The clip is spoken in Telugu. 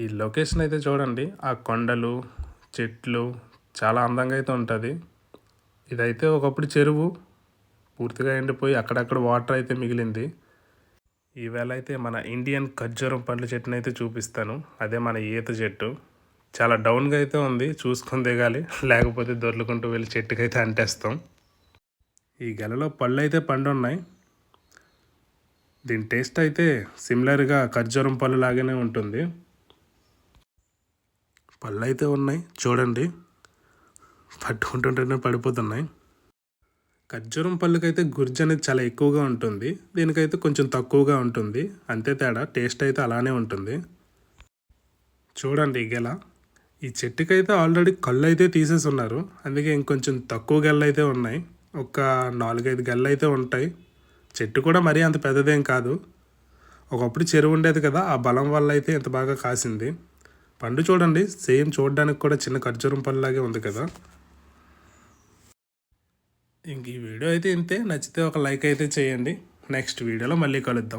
ఈ లొకేషన్ అయితే చూడండి. ఆ కొండలు చెట్లు చాలా అందంగా అయితే ఉంటుంది. ఇదైతే ఒకప్పుడు చెరువు. పూర్తిగా ఎండిపోయి అక్కడక్కడ వాటర్ అయితే మిగిలింది. ఈవేళ అయితే మన ఇండియన్ ఖర్జూరం పండ్ల చెట్టును అయితే చూపిస్తాను. అదే మన ఈత చెట్టు. చాలా డౌన్గా అయితే ఉంది. చూసుకొని దిగాలి. లేకపోతే దొర్లుకుంటూ వెళ్ళి చెట్టుకైతే అంటేస్తాం. ఈ గెలలో పళ్ళు అయితే పండు ఉన్నాయి దీని టేస్ట్ అయితే సిమిలర్గా ఖర్జూరం పళ్ళు లాగానే ఉంటుంది. పళ్ళు అయితే ఉన్నాయి. చూడండి. పట్టుకుంటుంటేనే పడిపోతున్నాయి. ఖర్జూరం పళ్ళకైతే గుజ్జు అనేది చాలా ఎక్కువగా ఉంటుంది. దీనికైతే కొంచెం తక్కువగా ఉంటుంది. అంతే తేడా. టేస్ట్ అయితే అలానే ఉంటుంది. చూడండి ఈ గెల. ఈ చెట్టుకైతే ఆల్రెడీ కళ్ళు అయితే తీసేసి ఉన్నారు. అందుకే ఇంకొంచెం తక్కువ గెళ్ళు అయితే ఉన్నాయి. ఒక నాలుగైదు గెళ్ళు అయితే ఉంటాయి. చెట్టు కూడా మరీ అంత పెద్దదేం కాదు. ఒకప్పుడు చెరువు ఉండేది కదా. ఆ బలం వల్ల అయితే ఇంత బాగా కాసింది. పండు చూడండి సేమ్ చూడడానికి కూడా చిన్న ఖర్జూరం పళ్ళలాగే ఉంది కదా. ఇంక ఈ వీడియో అయితే ఇంతే. నచ్చితే ఒక లైక్ అయితే చేయండి. నెక్స్ట్ వీడియోలో మళ్ళీ కలుద్దాం.